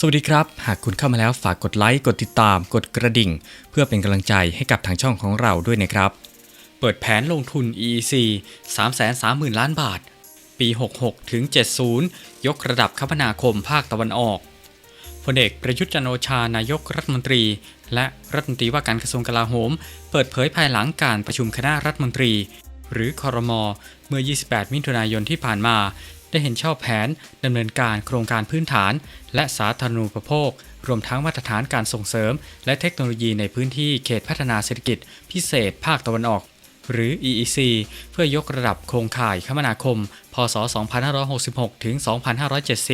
สวัสดีครับ หากคุณเข้ามาแล้วฝากกดไลค์ กดติดตาม กดกระดิ่ง เพื่อเป็นกำลังใจให้กับทางช่องของเราด้วยนะครับ เปิดแผนลงทุน EEC 330,000 ล้านบาท ปี 66 ถึง 70 ยกระดับคมนาคมภาคตะวันออกพลเอกประยุทธ์จันโอชานายกรัฐมนตรี และรัฐมนตรีว่าการกระทรวงกลาโหม เปิดเผยภายหลังการประชุมคณะรัฐมนตรี หรือคอรมอเมื่อ 28 มิถุนายนที่ผ่านมา ได้เห็นชอบแผนดำเนินการโครงการพื้นฐาน และสาธารณูปโภค รวมทั้งมาตรฐานการส่งเสริม และเทคโนโลยีในพื้นที่เขตพัฒนาเศรษฐกิจ พิเศษภาคตะวันออก หรือ EEC เพื่อยกระดับโครงข่ายคมนาคม พศ 2566 ถึง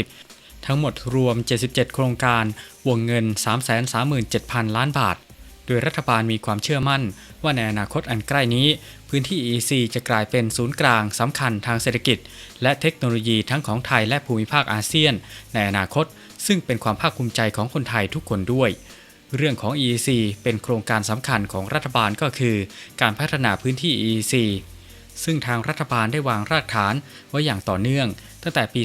2570 ทั้งหมดรวม 77 โครงการ วงเงิน 337,000 ล้านบาท โดยรัฐบาลมีความเชื่อมั่น ว่าในอนาคตอันใกล้นี้ พื้นที่ EEC จะกลายเป็นศูนย์กลางสำคัญทางเศรษฐกิจ และเทคโนโลยีทั้งของไทยและภูมิภาคอาเซียน ในอนาคต ซึ่งเป็นความภาคภูมิใจของคนไทยทุกคนด้วยเรื่องของ EEC เป็นโครงการสำคัญของรัฐบาลก็คือ การพัฒนาพื้นที่ EEC ซึ่งทางรัฐบาลได้วางรากฐานไว้อย่างต่อเนื่อง ตั้งแต่ปี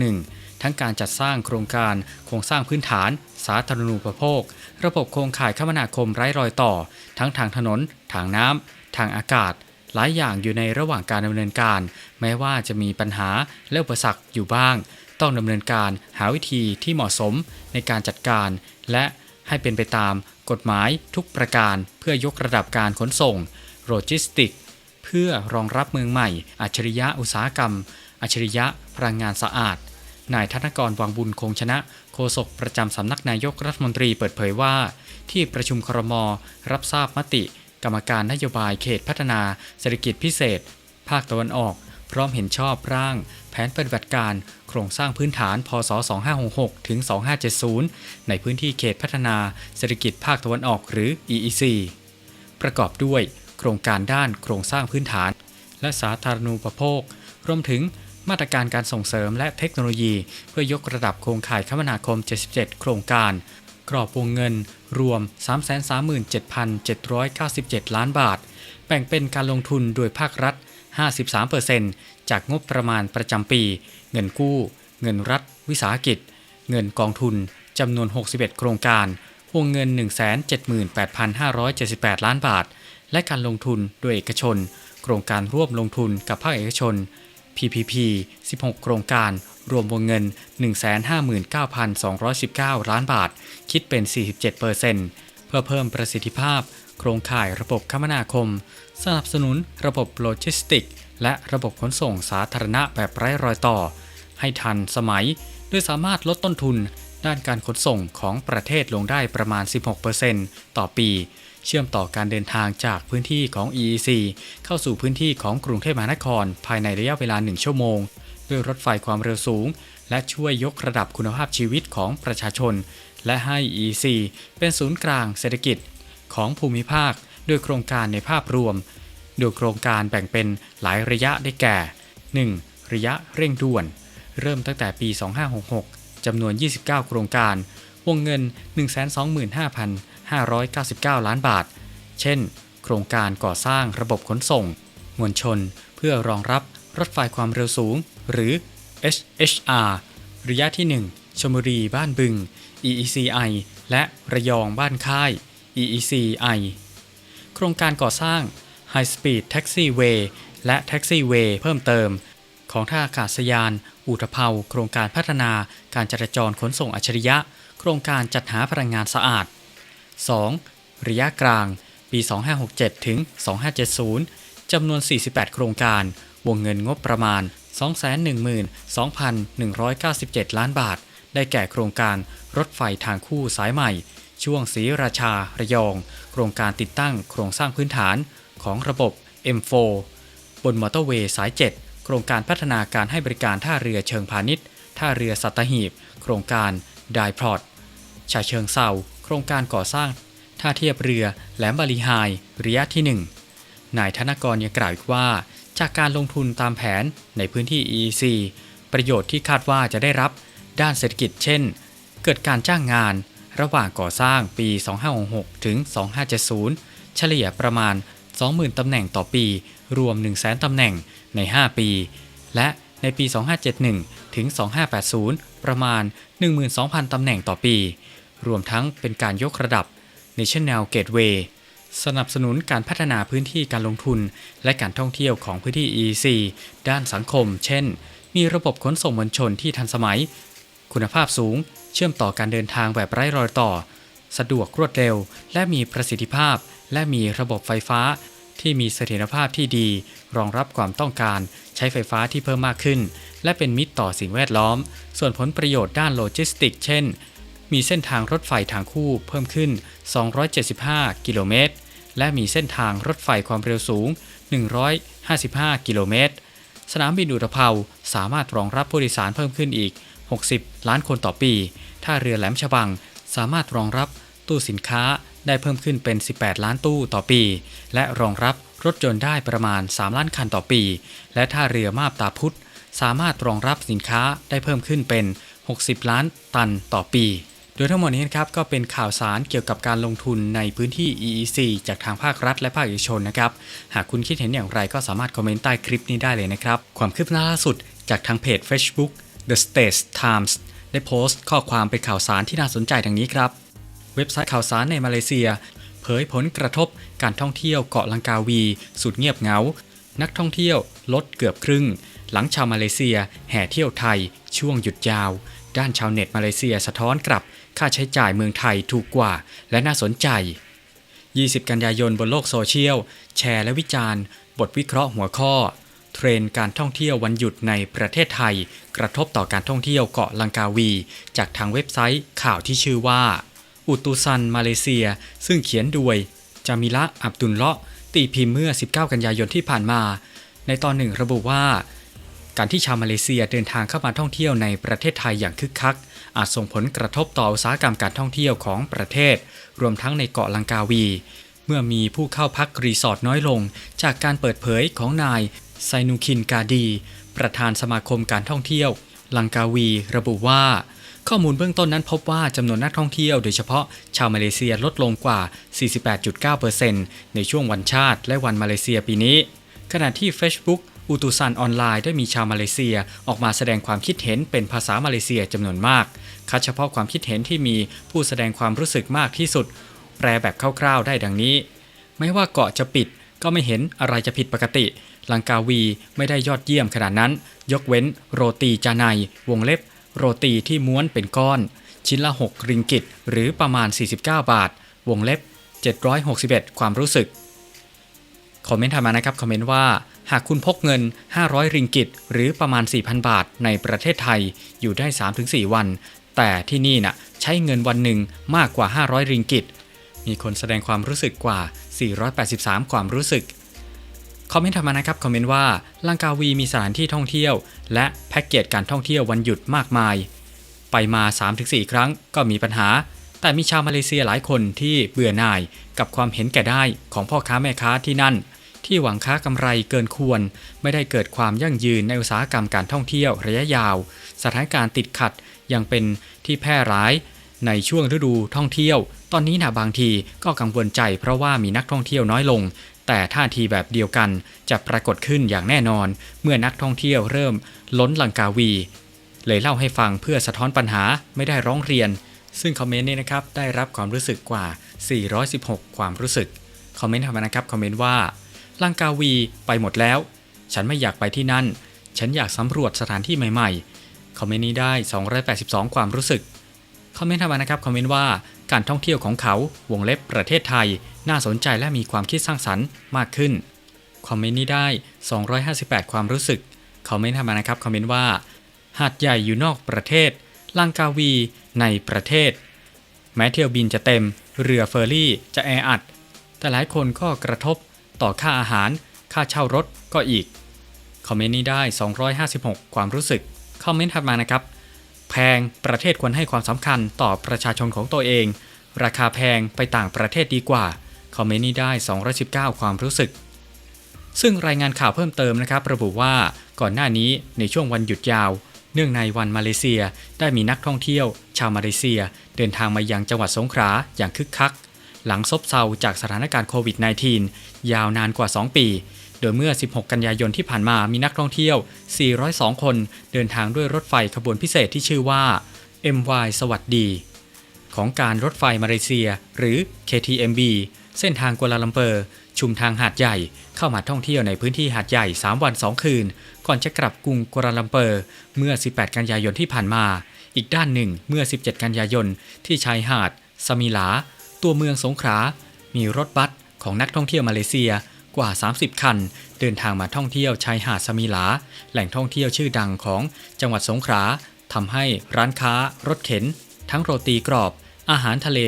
2561 ทั้งการจัดสร้างโครงการ โครงสร้างพื้นฐาน สาธารณูปโภค ระบบโครงข่ายคมนาคมไร้รอยต่อ ทั้งทางถนน ทางน้ำ ทางอากาศ หลายอย่างอยู่ในระหว่างการดำเนินการ แม้ว่าจะมีปัญหาและอุปสรรคอยู่บ้าง ต้องดำเนินการหาวิธีที่เหมาะสมในการจัดการ และให้เป็นไปตามกฎหมายทุกประการเพื่อยกระดับการขนส่งโลจิสติก เพื่อรองรับเมืองใหม่ อัจฉริยะอุตสาหกรรม อัจฉริยะพลังงานสะอาด นายธนกรวังบุญคงชนะโฆษกประจำสำนักนายกรัฐมนตรีเปิดเผยว่า ที่ประชุมครม รับทราบมติ กรรมการนโยบายเขตพัฒนาเศรษฐกิจพิเศษ ภาคตะวันออก พร้อมเห็นชอบร่าง แผนปฏิบัติการ โครงสร้างพื้นฐาน พศ 2566 ถึง 2570 ในพื้นที่เขตพัฒนาเศรษฐกิจภาคตะวันออกหรือ EEC ประกอบด้วย โครงการด้านโครงสร้างพื้นฐาน และสาธารณูปโภค รวมถึง มาตรการการส่งเสริมและเทคโนโลยี เพื่อยกระดับโครงข่ายคมนาคม 77 โครงการ กรอบวงเงิน รวม 337,797 ล้านบาท แบ่งเป็นการลงทุนโดยภาครัฐ 53%จากงบประมาณประจำปี เงินกู้ เงินรัฐ วิสาหกิจ เงินกองทุนจำนวน 61 โครงการ วงเงิน 178,578 ล้านบาท และการลงทุนโดยเอกชน โครงการร่วมลงทุนกับภาคเอกชน PPP 16 โครงการ รวมวงเงิน 159,219 ล้านบาท คิดเป็น 47%เพื่อเพิ่มประสิทธิภาพ โครงข่ายระบบคมนาคม สนับสนุนระบบโลจิสติก และระบบขนส่งสาธารณะแบบไร้รอยต่อ ให้ทันสมัยโดยสามารถลดต้นทุนด้านการขนส่งของประเทศลงได้ประมาณ 16%ต่อปี เชื่อมต่อการเดินทางจากพื้นที่ของ EEC เข้าสู่พื้นที่ของกรุงเทพมหานคร ภายในระยะเวลา 1 ชั่วโมง ด้วยรถไฟความเร็วสูง และช่วยยกระดับคุณภาพชีวิตของประชาชน และให้ EEC เป็นศูนย์กลางเศรษฐกิจของภูมิภาคด้วยโครงการในภาพรวม โดยโครงการแบ่งเป็นหลายระยะได้แก่ 1. ระยะเร่งด่วน เริ่มตั้งแต่ปี 2566จำนวน 29 โครงการ วงเงิน 599 ล้านบาท เช่น โครงการก่อสร้างระบบขนส่ง มวลชน เพื่อรองรับรถไฟความเร็วสูง หรือ HHR ระยะที่ 1ชลบุรีบ้านบึง EECI และระยองบ้านค่าย EECI โครงการก่อสร้าง High Speed Taxiway และ Taxiway เพิ่มเติม ของท่าอากาศยาน อุทเภา โครงการพัฒนาการจราจรขนส่งอัจฉริยะ โครงการจัดหาพลังงานสะอาด 2. ระยะกลาง ปี 2567 ถึง 2570 จำนวน 48 โครงการ วงเงินงบประมาณ 212,197 ล้านบาท ได้แก่โครงการรถไฟทางคู่สายใหม่ ช่วงศรีราชา ระยอง โครงการติดตั้งโครงสร้างพื้นฐานของระบบ M4 บนมอเตอร์เวย์สาย 7 โครงการพัฒนาการให้บริการท่าเรือเชิงพาณิชย์ ท่าเรือสัตหีบ โครงการไดพลอตชาเชิงเซา ครงการก่อสร้างท่าเทียบเรือแหลมบาลีไฮระยะที่ 1 นายธนกรยังกล่าวอีกว่า จากการลงทุนตามแผนในพื้นที่ EEC ประโยชน์ที่คาดว่าจะได้รับด้านเศรษฐกิจเช่น เกิดการจ้างงาน ระหว่างก่อสร้างปี 2566 ถึง 2570 เฉลี่ยประมาณ 20,000 ตำแหน่งต่อปี รวม 100,000 ตำแหน่งใน 5 ปี และในปี 2571 ถึง 2580 ประมาณ 12,000 ตำแหน่งต่อปี รวมทั้งเป็นการยกระดับ National Gateway สนับสนุนการพัฒนาพื้นที่การลงทุน และการท่องเที่ยวของพื้นที่ EC ด้านสังคม เช่น มีระบบขนส่งมวลชนที่ทันสมัย คุณภาพสูง เชื่อมต่อการเดินทางแบบไร้รอยต่อ สะดวกรวดเร็ว และมีประสิทธิภาพ และมีระบบไฟฟ้า ที่มีเสถียรภาพที่ดี รองรับความต้องการ ใช้ไฟฟ้าที่เพิ่มมากขึ้น และเป็นมิตรต่อสิ่งแวดล้อม ส่วนผลประโยชน์ด้านโลจิสติก เช่น มีเส้นทางรถไฟทางคู่เพิ่มขึ้น 275 กิโลเมตร และมีเส้นทางรถไฟความเร็วสูง 155 กิโลเมตร สนามบินอุตภเปาสามารถรองรับผู้โดยสารเพิ่มขึ้นอีก 60 ล้านคนต่อปี ท่าเรือแหลมฉบังสามารถรองรับตู้สินค้าได้เพิ่มขึ้นเป็น 18 ล้านตู้ต่อปี และรองรับรถยนต์ได้ประมาณ 3 ล้านคันต่อปี และท่าเรือมาบตาพุธสามารถรองรับสินค้าได้เพิ่มขึ้นเป็น 60 ล้านตันต่อปี โดยทั้งหมดนี้นะครับก็เป็นข่าวสารเกี่ยวกับการลงทุนในพื้นที่ EEC จากทางภาครัฐและภาคเอกชนนะครับ หากคุณคิดเห็นอย่างไรก็สามารถคอมเมนต์ใต้คลิปนี้ได้เลยนะครับ ความคืบหน้าล่าสุดจากทางเพจ Facebook The States Times ได้โพสต์ข้อความเป็นข่าวสารที่น่าสนใจดังนี้ครับ เว็บไซต์ข่าวสารในมาเลเซีย เผยผลกระทบการท่องเที่ยวเกาะลังกาวี สุดเงียบเหงา นักท่องเที่ยวลดเกือบครึ่ง หลังชาวมาเลเซีย แห่เที่ยวไทย ช่วงหยุดยาว ด้านชาวเน็ตมาเลเซียสะท้อนกลับ ค่าใช้จ่ายเมืองไทยถูกกว่าและน่าสนใจ 20 กันยายนบนโลกโซเชียล แชร์และวิจารณ์ บทวิเคราะห์หัวข้อ เทรนการท่องเที่ยววันหยุดในประเทศไทย กระทบต่อการท่องเที่ยวเกาะลังกาวี จากทางเว็บไซต์ข่าวที่ชื่อว่า อุตุซันมาเลเซีย ซึ่งเขียนโดยจามิละอับดุลเลาะตีพิมพ์เมื่อ 19 กันยายนที่ผ่านมา ในตอนหนึ่งระบุว่า การที่ชาวมาเลเซียเดินทางเข้ามาท่องเที่ยวในประเทศไทยอย่างคึกคัก อาจส่งผลกระทบต่ออุตสาหกรรมการท่องเที่ยวของประเทศ รวมทั้งในเกาะลังกาวี เมื่อมีผู้เข้าพักรีสอร์ทน้อยลง จากการเปิดเผยของนายไซนูคินกาดี ประธานสมาคมการท่องเที่ยว ลังกาวี ระบุว่า ข้อมูลเบื้องต้นนั้นพบว่าจำนวนนักท่องเที่ยวโดยเฉพาะชาวมาเลเซียลดลงกว่า 48.9%ในช่วงวันชาติและวันมาเลเซียปีนี้ขณะที่ Facebook อุตุซันออนไลน์ได้มีชาวมาเลเซียออกมาแสดงความคิดเห็นเป็นภาษามาเลเซียจำนวนมาก คัดเฉพาะความคิดเห็นที่มีผู้แสดงความรู้สึกมากที่สุด แปลแบบคร่าวๆได้ดังนี้ ไม่ว่าเกาะจะปิดก็ไม่เห็นอะไรจะผิดปกติ ลังกาวีไม่ได้ยอดเยี่ยมขนาดนั้น ยกเว้นโรตีจาไนวงเล็บ โรตีที่ม้วนเป็นก้อน ชิ้นละ 6 ริงกิต หรือประมาณ 49 บาท วงเล็บ 761 ความรู้สึก คอมเมนต์ถัดมานะครับ คอมเมนต์ว่า หากคุณพกเงิน 500 ริงกิต หรือประมาณ 4,000 บาทในประเทศไทยอยู่ได้ 3-4 วัน แต่ที่นี่น่ะใช้เงินวันหนึ่งมากกว่า 500 ริงกิต มีคนแสดงความรู้สึกกว่า 483 ความรู้สึก คอมเมนต์ถัดมานะครับ คอมเมนต์ว่าลังกาวีมีสถานที่ท่องเที่ยว และแพ็กเกจการท่องเที่ยววันหยุดมากมาย ไปมา 3-4 ครั้งก็มีปัญหา แต่มีชาวมาเลเซียหลายคนที่เบื่อหน่ายกับความเห็นแก่ได้ของพ่อค้าแม่ค้าที่นั่น ที่หวังค้ากำไรเกินควร ไม่ได้เกิดความยั่งยืนในอุตสาหกรรมการท่องเที่ยวระยะยาว สถานการณ์ติดขัดยังเป็นที่แพร่ร้าย ในช่วงฤดูท่องเที่ยว ตอนนี้นะบางทีก็กังวลใจเพราะว่ามีนักท่องเที่ยวน้อยลง แต่ท่าทีแบบเดียวกันจะปรากฏขึ้นอย่างแน่นอน เมื่อนักท่องเที่ยวเริ่มล้นลังกาวี เลยเล่าให้ฟังเพื่อสะท้อนปัญหาไม่ได้ร้องเรียน ซึ่งคอมเมนต์นี้นะครับได้รับความรู้สึกกว่า 416 ความรู้สึก คอมเมนต์ถัดมานะครับ คอมเมนต์ว่า ลังกาวีไปหมดแล้ว ฉันไม่อยากไปที่นั่น ฉันอยากสำรวจสถานที่ใหม่ๆ คอมเมนต์นี้ได้ 282 ความรู้สึก คอมเมนต์ถัดมานะครับ คอมเมนต์ว่าการท่องเที่ยวของเขาวงเล็บประเทศไทย น่าสนใจและมีความคิดสร้างสรรค์มากขึ้น คอมเมนต์นี้ได้ 258 ความรู้สึก คอมเมนต์ถัดมานะครับ คอมเมนต์ว่า หาดใหญ่อยู่นอกประเทศ ลังกาวีในประเทศ แม้เที่ยวบินจะเต็ม เรือเฟอร์รี่จะแออัด แต่หลายคนก็กระทบ ต่อค่าอาหาร ค่าเช่ารถก็อีก คอมเมนต์นี้ได้ 256 ความรู้สึก คอมเมนต์ถัดมานะครับ แพงประเทศควรให้ความสำคัญต่อประชาชนของตัวเอง ราคาแพงไปต่างประเทศดีกว่า คอมเมนต์นี้ได้ 219 ความรู้สึก ซึ่งรายงานข่าวเพิ่มเติมนะครับระบุว่าก่อนหน้านี้ในช่วงวันหยุดยาวเนื่องในวันมาเลเซียได้มีนักท่องเที่ยว ชาวมาเลเซีย เดินทางมายังจังหวัดสงขลาอย่างคึกคัก หลังซบเซาจากสถานการณ์โควิด -19 ยาวนานกว่า 2 ปี โดยเมื่อ 16 กันยายนที่ผ่านมามีนักท่องเที่ยว 402 คนเดินทางด้วยรถไฟขบวนพิเศษที่ชื่อว่า MY สวัสดี ของการรถไฟมาเลเซีย หรือ KTMB เส้นทางกัวลาลัมเปอร์ ชุมทางหาดใหญ่เข้ามาท่องเที่ยวในพื้นที่หาดใหญ่ 3 วัน 2 คืน ก่อนจะกลับกรุงกัวลาลัมเปอร์ เมื่อ 18 กันยายนที่ผ่านมา อีกด้านหนึ่งเมื่อ 17 กันยายนที่ชายหาดสมิลา ตัวเมืองสงขลามีรถบัสของนักท่องเที่ยวมาเลเซียกว่า 30 คัน เดินทางมาท่องเที่ยวชายหาดสมิลา แหล่งท่องเที่ยวชื่อดังของจังหวัดสงขลาทำให้ร้านค้ารถเข็น ทั้งโรตีกรอบ อาหารทะเล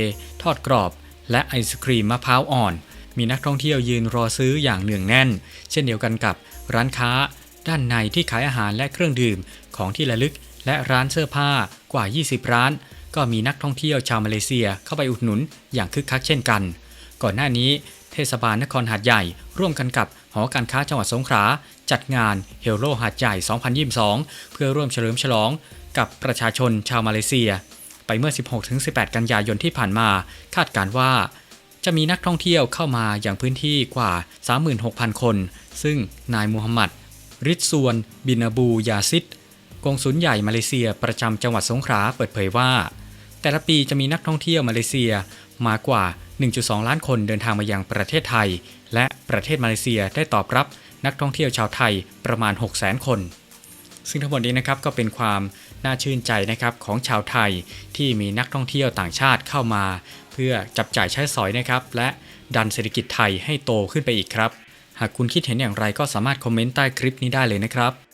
ทอดกรอบ และไอศครีมมะพร้าวอ่อน มีนักท่องเที่ยวยืนรอซื้ออย่างเนืองแน่น เช่นเดียวกันกับร้านค้า ด้านในที่ขายอาหารและเครื่องดื่มของที่ระลึก และร้านเสื้อผ้ากว่า 20 ร้าน ก็มีนักท่องเที่ยวชาวมาเลเซียเข้าไปอุดหนุนอย่างคึกคักเช่นกัน ก่อนหน้านี้เทศบาลนครหาดใหญ่ ร่วมกันกับหอการค้าจังหวัดสงขลาจัดงานเฮลโลหาดใหญ่ 2022 เพื่อร่วมเฉลิมฉลองกับประชาชนชาวมาเลเซีย ไปเมื่อ 16-18 กันยายนที่ผ่านมาคาดการว่า จะมีนักท่องเที่ยวเข้ามาอย่างพื้นที่กว่า 36,000 คน ซึ่งนายมูฮัมหมัดริดซวน บินาบูยาซิดกองสุลใหญ่มาเลเซียประจำจังหวัดสงขลาเปิดเผยว่า แต่ละปีจะมีนักท่องเที่ยวมาเลเซียมากว่า 1.2 ล้านคนเดินทางมายังประเทศไทย และประเทศมาเลเซียได้ตอบรับนักท่องเที่ยวชาวไทยประมาณ 600,000 คน ซึ่งทั้งหมดนี้นะครับก็เป็นความน่าชื่นใจนะครับของชาวไทยที่มีนักท่องเที่ยวต่างชาติเข้ามา เพื่อจับจ่ายใช้สอยนะครับและดันเศรษฐกิจไทยให้โตขึ้นไปอีกครับ หากคุณคิดเห็นอย่างไรก็สามารถคอมเมนต์ใต้คลิปนี้ได้เลยนะครับ